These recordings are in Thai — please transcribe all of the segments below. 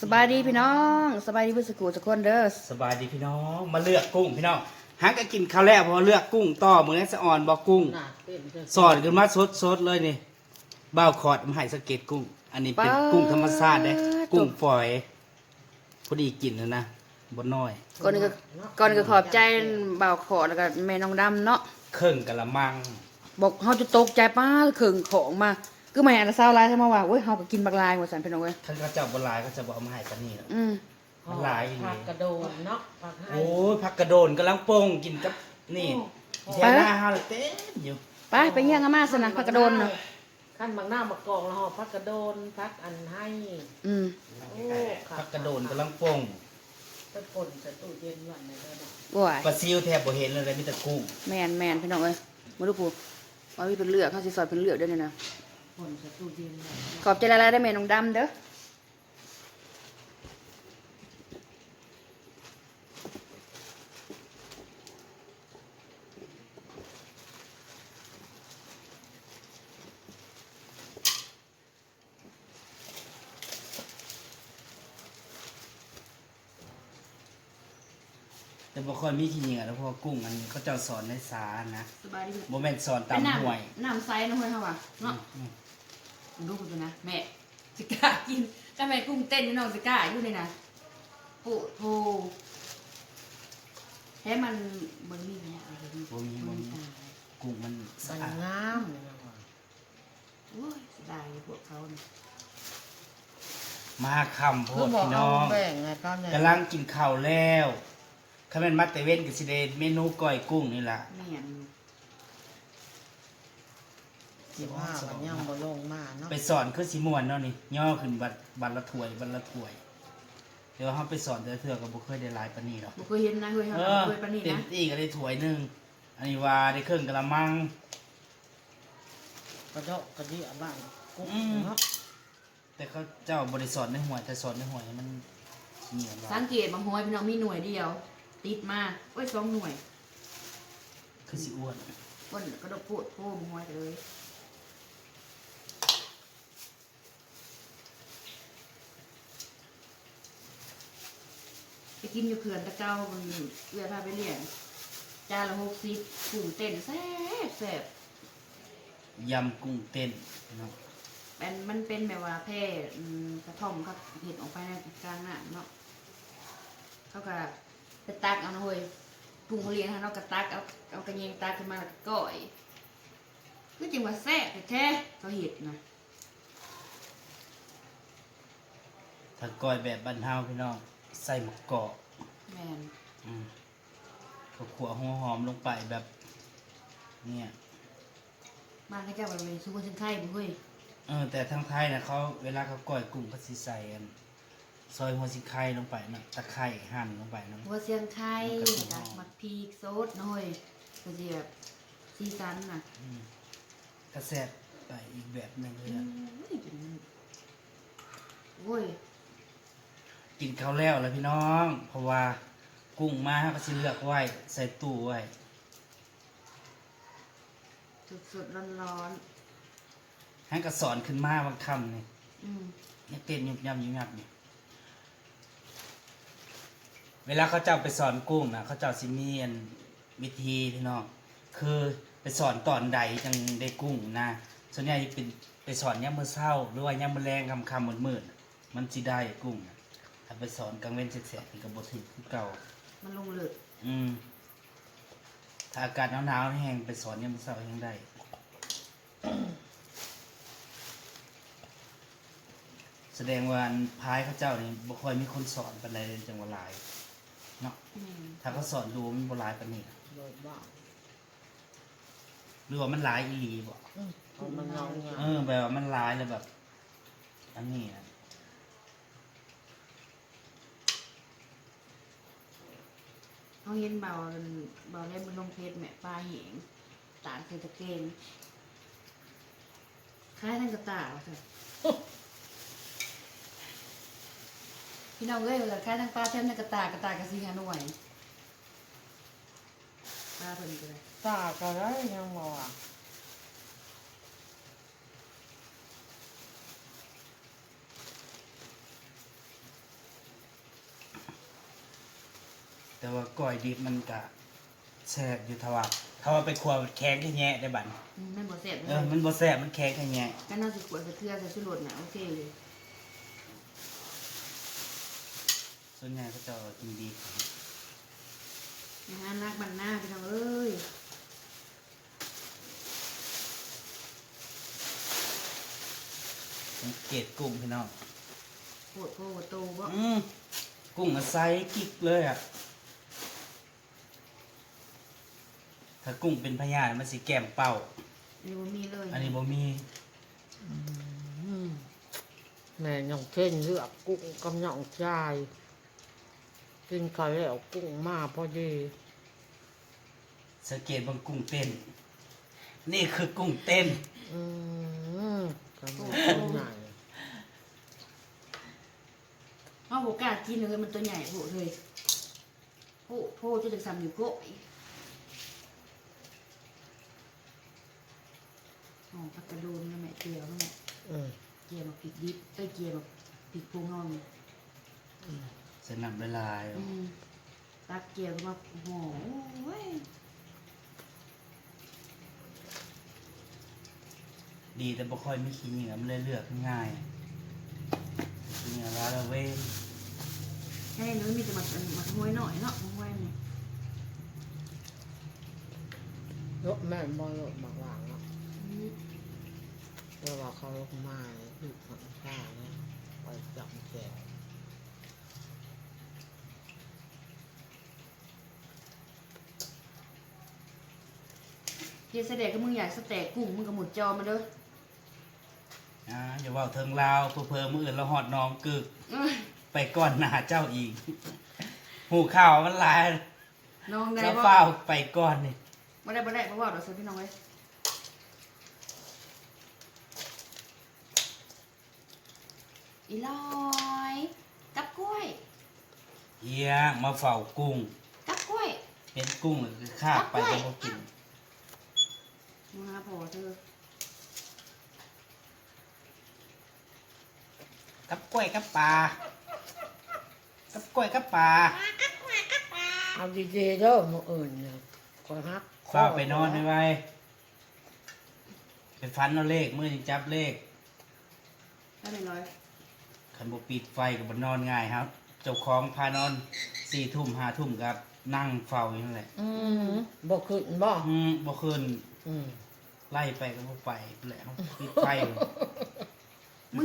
สบายดีพี่น้องสบายดีเพื่อนสกูทุกคนเด้อสบายดีพี่น้องมาเลือกกุ้งพี่น้องหางก็กินข้าวแล้วเพอเลือกกุ้งต่อมือนี้สะอ่อนบอกกุ้งน่ะเต้นเด้อสอนขึ้นมาสดสดๆเลยนี่บ้าวขอดมาให้สะเก็ดกุ้ง อันนี้เป็นกุ้งธรรมชาติเด้กุ้งฝอยพอดีกินแล้วนะบนน้อยก่อนอื่นก็ก่อนอื่นก็ขอบใจบ่าวขอแล้วก็แม่น้องดำเนาะเครื่องกะละมัง บอกเฮาจะตกใจป้าเข่งของมา คือแม่อันละเศร้าหลายใช่ไหมาว่าโอ้ยเฮาก็กินบักลายว่าซั่นพี่น้องเว้ยท่านเขาเจ้าบหลายก็จะบอกเอามาให้ปานนี้หรอกอืมมันหลายอีหลีผักกระโดดเนาะผักให้โอ้ยผักกระโดนกำลังโป่งกินกับนี่แท่หน้าห้าเลยเต้นอยู่ไปไปเยี่ยงอาม่าซะนะพักกระโดนเนาะขั้นบางหน้ามากองแล้วห่อผักกระโดนผักอันให้ อืมโอ้ค่ะ ผักกระโดนกำลังโป่งไปปนใส่ตู้เย็นไว้ในเด้อเนาะโอ้ยปลาซิวแทบบ่เห็นเลยมีแต่กุ้งแม่นแม่นพี่น้องเอ้ยมาดูปู่ว่ามีเป็นเลือกเฮาสิซอยเป็นเลือกเด้อนี่นะ ปนใส่ตู้เย็นไว้ขอบใจหลายๆได้อแม่น้องดำเด้อแต่บ่ค่อยมีที่เหงื่อแล้วเพราะว่ากุ้งอันนี้เขาเจ้าสอนในสานะสบายดีบ่แม่นสอนตามห่วย น้ำใสนะห้วยเฮาว่ะเนาะ อืม ดูกูดูนะแม่สิกล้ากินก็แม่กุ้งเต้นนี่น้องสิกล้าอยู่เลยนะปูโทแท้มันมันมีเนี่ยอะไรนี่บ่มีบ่มีกุ้งมันสะมันอาดงามเลยนะว่ะโอ้ยเสียดายพวกเขาเนี่ยมาคำโพคือดบอกพี่เอาน้องแบ่งไงเขาเนี่ยกำลังกินข้าวแล้วคันแม่นมาแต่เว้นก็สิได้เมนูก้อยกุ้งนี่ล่ะแม่น สิบห้าวันยังบ่ลงมาเนาะไปสอนคือสิม่วนเนาะนี่ย่อขึ้นบัดบัดละถ้วยบัดละถ้วย เดี๋ยวเฮาไปสอนแต่ละเทื่อก็บ่เคยได้หลายปานนี้หรอกบ่เคยเห็นนะเคยเห็นเอบ่อเคยปานนี้เต็มนะที่ก็ได้ถ้วยหนึงอันนี้ว่าได้เครื่องกะละมัง กระโดดกระเดี่ยบ้านกุ้งอืม เนาะแต่เขาเจ้าบริสอนในหัวยแต่สอนในหัวยมันเหนียวสัว่างเกตบางห้อยพี่น้องมีหน่วยเดียว ติดมาโอ้ยสองหน่วยคือสิอ้วน ก้นกระดกพูดโป้บางห้อยไปเลย กินอยู่เขื่อนตะเกามันเรือพาไปเลี้ยงจานละหกสิบกุ้งเต้นแซ่บแซ่บยำกุ้งเต้นเนาะเป็นมันเป็นแบบว่าแพร่อืมกระท่อมเขาเห็ดออกไปในกลางน้ำเนาะเขาก็ไปตักเอาหน่อยปรุงเขาเลี้ยงให้เนาะก็ตักเอาเอากระเยงตักขึ้นมาแล้วก็ก้อยคือจริงว่าแซ่บแท้ๆเขาเห็ดนะถ้าก้อยแบบบ้านเฮาพี่น้องใส่หมะกอก แมนอืมก็ขัวหัวหอมลงไปแบบ เนี่ย บ้านเขาเจ้าบริเวณซุปเปอร์เชนไข่บุ้ยเออ แต่ทางไทยนะเขาเวลาเขาก้อยกุ้งเขาสิใส่อันซอยหัวสิไข่ลงไปนะตะไคร้หั่นลงไปนะ หัวเสียงไข่มันก็สิหอมกับมักพริกโซดหน่อยก็จะแบบซีซันน่ะอืมกระแซ่บไปอีกแบบหนึงเลยอะอุ้ยเป็นโอ้ย กินข้าวแล้วแล้วพี่น้อง เพราะว่ากุ้งมาเขาก็สิเลือกไว้ใส่ตู้ไว้สดๆร้อนให้กระสอนขึ้นมาบางคำนี่ๆอืมเนี่ยเต้นยุบยับยุบยับนี่เวลาเขาเจ้าไปสอนกุ้งนะเขาเจ้าสิมีอันวิธีพี่น้องคือไปสอนตอนใดจังได้กุ้งนะส่วนใหญ่เป็นไปสอนย่ามมื้อเช้าหรือว่าย่ามมื้อแรงคำคำมืดมืดๆมันสิได้กุ้งน่ะ ถ้าไปสอนกลางเว้นแสกๆนี่ก็บ่ถึกคือเก่า มันลงเลือดอืม ถ้าอากาศหนาวๆแห้งไปสอนย่ามมื้อเช้ายังได้ แสดงว่าอันพายเขาเจ้านี่บ่ค่อยมีคนสอนปานใดเลยจังหว่าหลายเนาะอืมถ้าเขาสอนดูมันบ่หลายปานนี้นะโดดบ้าหรือว่ามันหลายอีหลีบ่ อืมเอามันเงาเงาเออแบบว่ามันหลายแล้วแบบ อันนี้นะ เขาเห็นเบาเบาเล่นบนลงเพชรแม่ปลาเหงตากใส่ตะเกงคล้ายทั้งกระตายว่ะเถอะพี่น้องเอ้ยว่าคล้ายทั้งปลาแถมทั้งกระตากระตากระซีฮานวยปลาเพิ่นก็เลยตากระไรยังบ่อะ แต่ว่าก้อยดิบมันก็แซ่บอยู่ทว่าถ้าว่าไปครัวแข็งแค่แยะได้บัดอืมแม่นบ่แซ่บเลเออยมันบ่แซ่บมันแข็งแค่แยะกันน่าสิขวดกระเทือใส่ชูรสน่ะโอเคเลยส่วนใหญ่ก็จะกินดีนะฮะนักบันหน้าพี่น้องเอ้ยสังเกตกุ้งพี่น้องโคตรโคตรโตบ่อืมกุ้งอะไซส์กิ๊กเลยอะ ถ้ากุ้งเป็นพญามันสิแก้มเป้าอันนี้บ่มีเลยอันนี้บ่มีอืมแม่ย่องเช่นเลือกกุ้งกับย่องชายกินข้าวแล้วกุ้งมาพอดีสังเกตบางกุ้งเต้น นี่คือกุ้งเต้น อืมกับแม่ตัวใหญ่เฮาบ่กล้ากินเลยมันตัวใหญ่โพดเลยโพดโพดจะได้ซ้ำอยู่โกะ อีกอ๋อผักกระโดนนะแม่เจียวนะแม่อืมเจียวมาพริกดิบเอ้ยเจียวมาพริกพวงนอนใส่น้ำละลายอืมตักเจียวมาโอ้โหเว้ยดีแต่บ่ค่อยมีขี้เหงื่อมันเลยเลือกง่ายขี้เหงื่อลาละเว้นแค่นี้มันมีแต่มามาห้วยหน่อยเนาะมาห้วยนี่ยกแม่บ่ยกมาวางเนาะอืม เวลาเขาลงมาลูกขังข้าเนี่ยไปจับแจวเฮียแสดงก็มึงอยากสแต็กกุ้งมึงก็หมดจอมาเด้ออ่าอย่าเว่าเทิงลาวเพิ่มมืออื่นเราหอดน้องกึก เอ้ยไปก่อนหน้าเจ้าอีก หูข่าวมันหลายน้องได้เจ้าบ่เฝ้าไปก่อนนี่ บ่ได้บ่ได้บ่ว่าดอกเสิพี่น้องเอ้ย อีลอยกับกล้วยเฮียงมาเฝ้ากุ้ง กับกล้วย เห็นกุ้งก็คือข้าไปก็บ่กินมึงหาพ่อเธอกับกล้วยกับปลากับกล้วยกับปลาเอาดีๆเด้อมืออื่นเนี่ยคอยฮักเฝ้าไปนอนไว้ไว้ไปฟันเอาเลขมือยังจับเลขได้ไม่ร้อย ขันบปิดไฟกับบนอนง่ายครับ เจ้าของพานอนสี่ทุ่มห้าทุ่มกับนั่งเฝ้าอยู่นั่นแหละอืมบ่ขึ้นบ่อืมบ่คืนอืมไล่ไปก็บ่ไปแหล้วปิดไฟ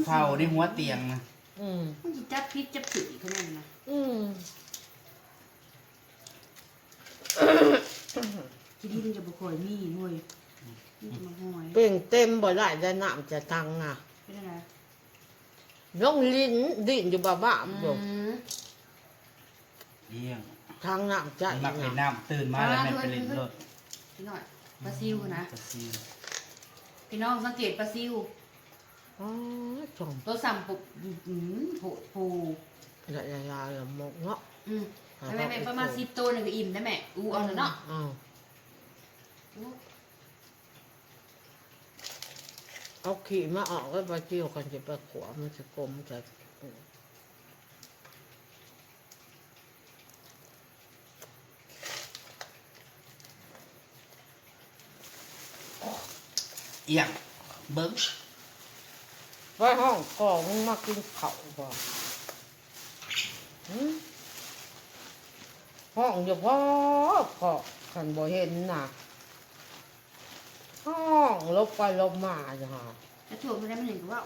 เฝ้าในหัวเตียงนะอืมมึงสิจับพิษจับถือเขาแน่นะอืมคิดดีมึงจะบ่ค่อยมีหน่วยนี่จะมาห้อย เป่งเต็มบ่ได้จะน้ำจะตังอะเป็ นอะไรน้องลิ้นดิ้นอยู่บ้าบ้าอืๆอยู่มเลี้ยงทางน้ำใจมักเล่นน้ำตื่นมาแล้วแม่นไปเล่นรถพี่น้อยปลาซิวนะปลาซิวพี่น้องสังเกตปลาซิวอ๋อจอมตัวสั่มปุบอืมโผล่โผล่ละยายาละมกเนาะอืมแม่แม่ประมาณสิบตัวหนึ่งก็อิ่มได้แม่อูเอาเลยเนาะอ้าว เอาขี่มาออกก็ไปเที่ยวกันจะไปขวามันจะกลมจะเอียงเบิ้งไปห้องกองมากินข้าวบ่ห้องอยู่พ่อพ่อขันบ่เห็นน่ะห้ องลบไปลบมาจ้ะฮะแต่ถั่วไม่ได้มันเห็นกับว่า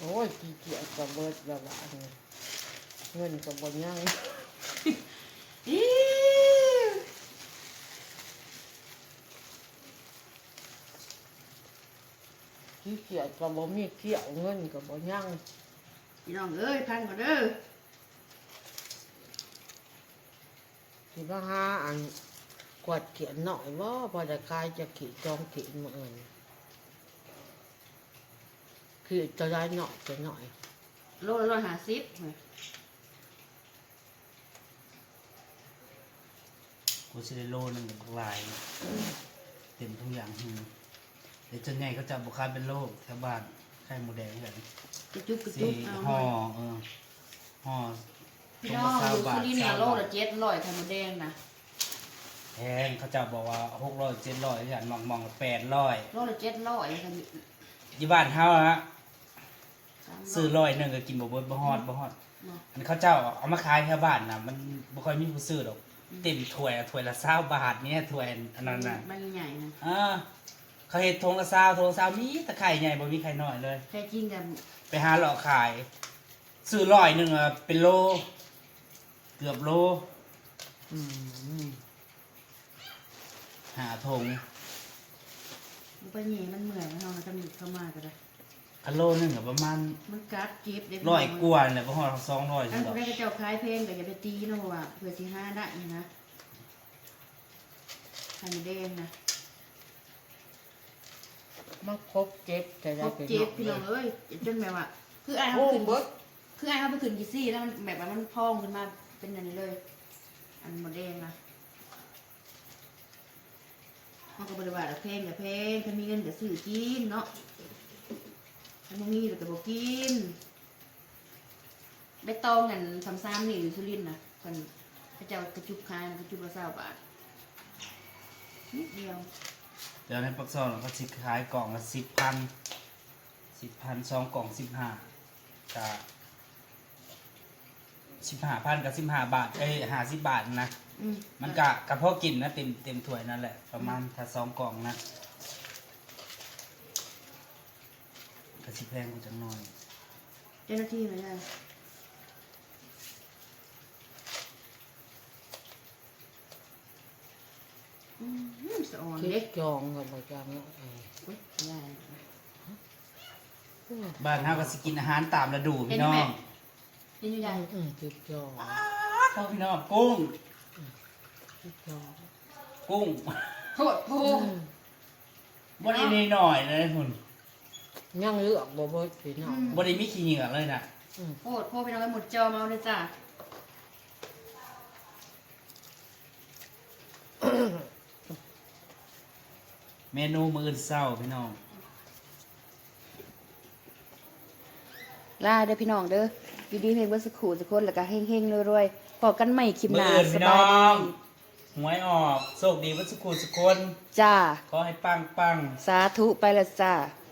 โอ้ยขี้เกียจกับเบิดแบบว่านี่เงินกับบนยังอีขี้เกียจกับบ่มีเกี่ยวเงินกับบนยัง พี่น้องเอ้ยพันก่อนเด้อที่ว่าหาอันกวาดเขียนหน่อยว่าพอจะคายจะขีดจองขีดมาเอินขีดจะได้หน่อยจะหน่อยโลละร้อยห้าสิบกูสิได้โลนึงกับหลายเต็มทุกอย่างหืมเดี๋ยวจนใหญ่เขาจะบุคายเป็นโรคแถวบ้านไข่หมูแดงกัน กระจุกกระสีจุกเอาห่อเออห่อพี่น้องอยู่สุรินทร์เนี่ยโลละเจ็ดร้อยไข่มดแดงนะแพงเขาจะบอกว่าหกร้อยเจ็ดร้อยอย่างมองมองแปดร้อยโลละเจ็ดร้อยค่ะยี่บ้านเฮาฮะสามซื้อร้อยหนึ่งก็กินบ่เบิดบ่ฮอดบ่ฮอด เนาะอันเขาเจ้าเอามาขายแถวบ้านน่ะมันบ่ค่อยมีผู้ซื้อดอกเต็มถ้วยอะถ้วยละ20บาทเนี่ยถ้วยอันนั้นน่ะมันใหญ่นะ อ่า เขาเฮ็ดทงละ20ทงละ20มีแต่ไข่ใหญ่บ่มีไข่น้อยเลยแท้จริงกันไปหาหลอกขาย ซื้อร้อยหนึ่งอะเป็นโล เกือบโลอืมหาทงมันไปหนีมันเหนื่อยมันนอนจะมีเข้ามาก็ได้คันโลหนึงก็ประมาณมันกัดเจ็บเด็กร้อยกว่าเนี่ยบ่ฮอด200อัจันงดอกได้กระเจ้าคล้ายเพลงแต่อย่าไปตีนะเพราะว่าเผื่อสิห้าได้นี่นะไข่มดแดงนะ มันครบเจ็บจะคได้รบเป็นเจ็บพี่น้องเอ้ยจนแบบว่า คือไอ้เขาโอ้ไปขึ้นเบิดคือไอ้เขาไปขึ้นกี่ซี่แล้วมันแบบว่ามันพองขึ้นมาเป็นอันนี้เลย อันหมดแดงนะมันก็บริวารเพลงอย่าเพลงถ้ามีเงินก็ซื้อกินเนาะถ้าไม่มีก็บอกกินใบตองกันซ้ำๆนี่อยู่สุรินทร์นะคนพระเจ้ากระจุกคายกระจุกละเศร้าบาทนิดเดียว เดี๋ยวในปักซองเขาสิขายกล่องละ10,000 10,000สองกล่อง15ก็15,000กับ15บาทเอ้ย50บาทนะอืมมันกะกะพอกินนะเต็มเต็มถ้วยนั่นแหละ ประมาณถ้าสองกล่องนะกะสิแพงกว่าจังหน่อย เจ้าหน้าที่เลยนะ สะอ่อนคิเด็ดกจองกับประจำเนาะเอออุ๊ยใหญ่บ้านเฮาก็สิกินอาหารตามฤดูเห็นพี่ไหมน้องเห็นอยู่ใหญ่อืมคิดจองพ่อพี่น้องกุ้งคิดจองกุ้งโทษโพอืมบ่ได้นิดหน่อยเลยหุ่นยังเลือกบ่เบิดพี่น้องบ่ได้มีขี้เหงื่อเลยน่ะอืมโทษโพไปน้องไปหมดจอมาเอาเลยจ้า มนูมื้ออนเช้าพี่น้อง ลาเด้อพี่น้องเด้อดีดีเพลงเบอร์สกูสักคนแล้วก็เฮงๆรวยๆพอกันใหม่คลิปหมื้อน้าอื่นสพี่บาน้ยองดีหวยออกโชคดีวัสุขุสุคนจ้า ขอให้ปังปังสาธุไปละจ้าๆ